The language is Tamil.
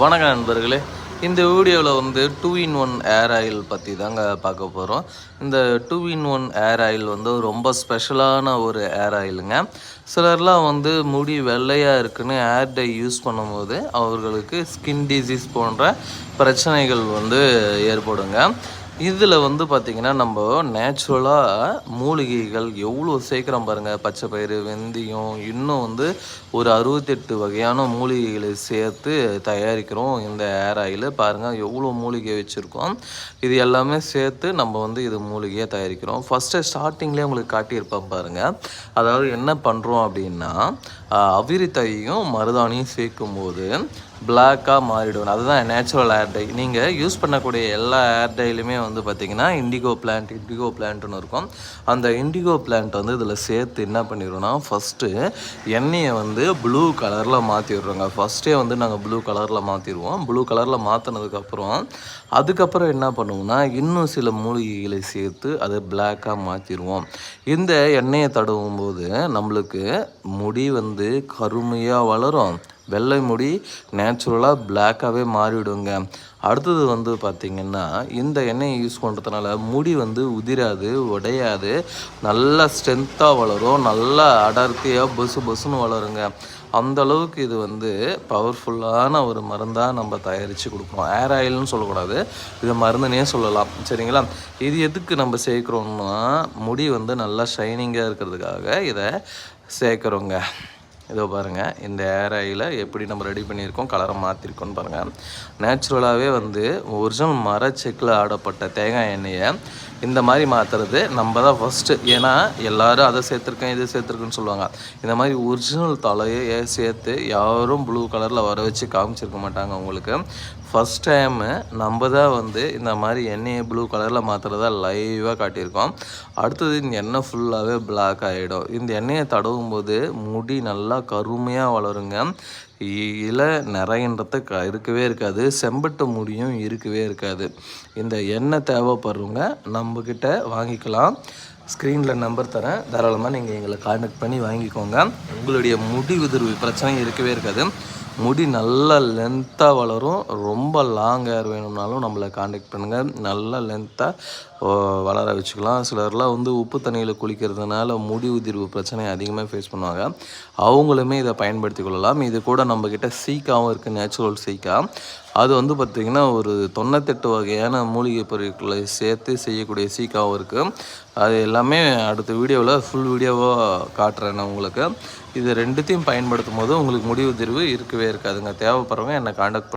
வணக்கம் நண்பர்களே. இந்த வீடியோவில் வந்து two in one hair oil பற்றி தாங்க பார்க்க போகிறோம் இந்த two in one hair oil வந்து ரொம்ப ஸ்பெஷலான ஒரு ஏர் ஆயிலுங்க சிலர்லாம் வந்து முடி வெள்ளையாக இருக்குன்னு ஏர் டை யூஸ் பண்ணும்போது அவர்களுக்கு ஸ்கின் டிசீஸ் போன்ற பிரச்சனைகள் வந்து ஏற்படுங்க. இதில் வந்து பார்த்திங்கன்னா நம்ம நேச்சுரலாக மூலிகைகள் எவ்வளோ சேர்க்குறோம் பாருங்கள் பச்சை பயிறு வெந்தயம் இன்னும் வந்து ஒரு அறுபத்தெட்டு வகையான மூலிகைகளை சேர்த்து தயாரிக்கிறோம் இந்த ஏர் ஆயில் பாருங்கள் எவ்வளோ மூலிகை வச்சுருக்கோம். இது எல்லாமே சேர்த்து நம்ம வந்து இது மூலிகையாக தயாரிக்கிறோம். ஃபஸ்ட்டு ஸ்டார்டிங்லேயே உங்களுக்கு காட்டியிருப்பேன் பாருங்கள் அதாவது என்ன பண்ணுறோம் அப்படின்னா அவிரித்தையும் மருதாணியும் சேர்க்கும்போது பிளாக்காக மாறிடும் அதுதான் நேச்சுரல் ஏர் டை நீங்கள் யூஸ் பண்ணக்கூடிய எல்லா ஏர் டைலுமே வந்து பார்த்திங்கன்னா இண்டிகோ பிளான்ட் இண்டிகோ பிளான்ட்னு இருக்கும். அந்த இண்டிகோ பிளான்ட் வந்து இதில் சேர்த்து என்ன பண்ணிடுறோம்னா ஃபஸ்ட்டு எண்ணெயை வந்து ப்ளூ கலரில் மாற்றிடுறோங்க ஃபஸ்ட்டே வந்து நாங்கள் ப்ளூ கலரில் மாற்றிடுவோம் ப்ளூ கலரில் மாற்றினதுக்கப்புறம் அதுக்கப்புறம் என்ன பண்ணுவோம்னா இன்னும் சில மூலிகைகளை சேர்த்து அதை பிளாக்காக மாற்றிடுவோம் இந்த எண்ணெயை தடவும் போது நம்மளுக்கு முடி வந்து கருமையாக வளரும். வெள்ளை முடி நேச்சுரலாக பிளாக்காகவே மாறிவிடுங்க. அடுத்தது வந்து பார்த்திங்கன்னா இந்த எண்ணெயை யூஸ் பண்ணுறதுனால முடி வந்து உதிராது உடையாது. நல்லா ஸ்ட்ரென்த்தாக வளரும். நல்லா அடர்த்தியாக பொசு பொசுன்னு வளருங்க. அந்த அளவுக்கு இது வந்து பவர்ஃபுல்லான ஒரு மருந்தாக நம்ம தயாரித்து கொடுக்குறோம் ஏர் ஆயில்னு சொல்லக்கூடாது. இது மருந்துனே சொல்லலாம். சரிங்களா? இது எதுக்கு நம்ம சேர்க்குறோம்னா முடி வந்து நல்லா ஷைனிங்காக இருக்கிறதுக்காக இதை சேர்க்குறோங்க. இதோ பாருங்கள் இந்த ஏர் ஆயில் எப்படி நம்ம ரெடி பண்ணியிருக்கோம் கலரை மாற்றிருக்கோன்னு பாருங்கள் நேச்சுரலாகவே வந்து ஒரிஜினல் மரச்செக்கில் ஆடப்பட்ட தேங்காய் எண்ணெயை இந்த மாதிரி மாற்றுறது நம்ம தான் ஃபஸ்ட்டு ஏன்னா எல்லோரும் அதை சேர்த்துருக்கேன் இதை சேர்த்துருக்குன்னு சொல்லுவாங்க. இந்த மாதிரி ஒரிஜினல் தலையை சேர்த்து யாரும் ப்ளூ கலரில் வர வச்சு காமிச்சிருக்க மாட்டாங்க உங்களுக்கு. ஃபஸ்ட் டைமு நம்ம தான் வந்து இந்த மாதிரி எண்ணெயை ப்ளூ கலரில் மாற்றுறதா லைவாக காட்டியிருக்கோம். அடுத்தது இந்த எண்ணெய் ஃபுல்லாகவே பிளாக் ஆகிடும் இந்த எண்ணெயை தடவும் போது முடி நல்லா கருமையாக வளருங்க. இலை நிறையன்றது க இருக்கவே இருக்காது. செம்பட்டு முடியும் இருக்கவே இருக்காது. இந்த எண்ணெய் தேவைப்படுறவங்க நம்மக்கிட்ட வாங்கிக்கலாம். ஸ்க்ரீனில் நம்பர் தரேன். தாராளமாக நீங்கள் எங்களை கான்டாக்ட் பண்ணி வாங்கிக்கோங்க. உங்களுடைய முடி உதிர்வு பிரச்சனை இருக்கவே இருக்காது. முடி நல்லா லென்த்தாக வளரும். ரொம்ப லாங் ஹேர் வேணும்னாலும் நம்மளை காண்டாக்ட் பண்ணுங்கள் நல்லா லென்த்தாக வளர வச்சுக்கலாம். சிலர்லாம் வந்து உப்பு தண்ணியில் குளிக்கிறதுனால முடி உதிர்வு பிரச்சனை அதிகமாக ஃபேஸ் பண்ணுவாங்க. அவங்களுமே இதை பயன்படுத்தி கொள்ளலாம். இது கூட நம்மக்கிட்ட சீக்காவும் இருக்குது நேச்சுரல் சீக்கா. அது வந்து பார்த்திங்கன்னா ஒரு தொண்ணூத்தெட்டு வகையான மூலிகை பொருட்களை சேர்த்து செய்யக்கூடிய சீக்காவும் இருக்குது அது எல்லாமே அடுத்த வீடியோவில் ஃபுல் வீடியோவாக காட்டுறேன் நான் உங்களுக்கு. இது ரெண்டுத்தையும் பயன்படுத்தும் போது உங்களுக்கு முடிவு தீர்வு இருக்கவே இருக்காதுங்க. தேவைப்படுறவங்க என்னை காண்டாக்ட்